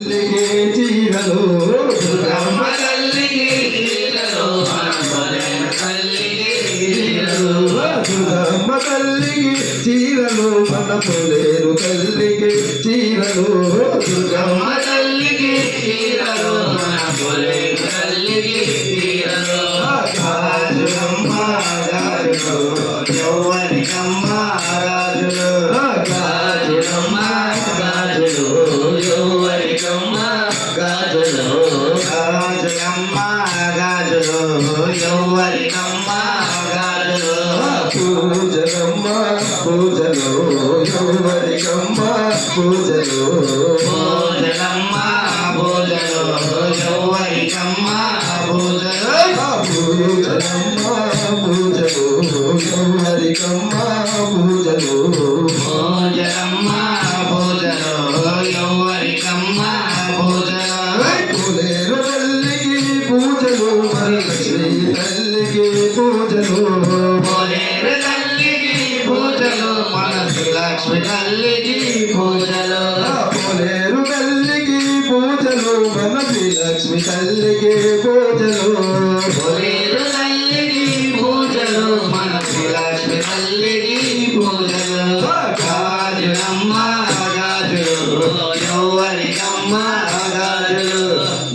తల్లికి చీరలు దుర్గమ్మ తల్లికి చీరలు మన పొలైన తల్లికి చీరలు దుర్గమ్మ తల్లికి చీరలు మన పొలేరు చీరలు యౌవనికమ్మ గాజులు గాజులమ్మ గాజులు యౌవనికమ్మ గాజులు పూజలమ్మ పూజలు యౌవరికమ్మ పూజలు భోజనమ్మ భోజలు యౌవనికమ్మ భోజలు పూజలమ్మ పూజలు యౌవరికమ్మ పూజలు భోజనమ్మ పూజలు శ్రీ తల్లికి పూజలు భోలేరు తల్లికి పూజలు మనసు లక్ష్మి తల్లికి పూజలు పులేరు తల్లికి పూజలు మన లక్ష్మి తల్లికి పూజలు భోలేరు తల్లికి పూజలు లక్ష్మి తల్లికి పూజలు గాజులమ్మ గాజులు గాజులు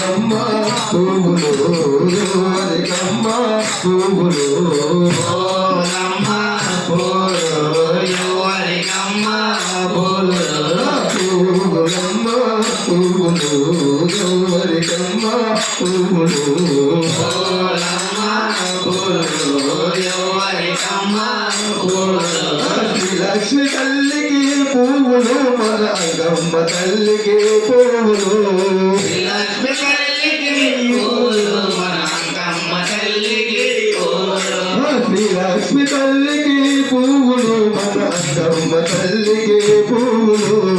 పువ్వులమ్మ పువ్వులు యువరికమ్మ పువ్వులు. పూలమ్మ పూలు యౌవనికమ్మ పూలు పువ్వులమ్మ పువ్వులు యువరికమ్మ పువ్వులు. పూలమ్మ పూలు యౌవనికమ్మ పూలు లక్ష్మి తల్లికి పువ్వులు మన అంగమ్మ తల్లికి పువ్వులు. లక్ష్మి తల్లికి పువ్వులు మన అంగమ్మ తల్లికి పువ్వులు.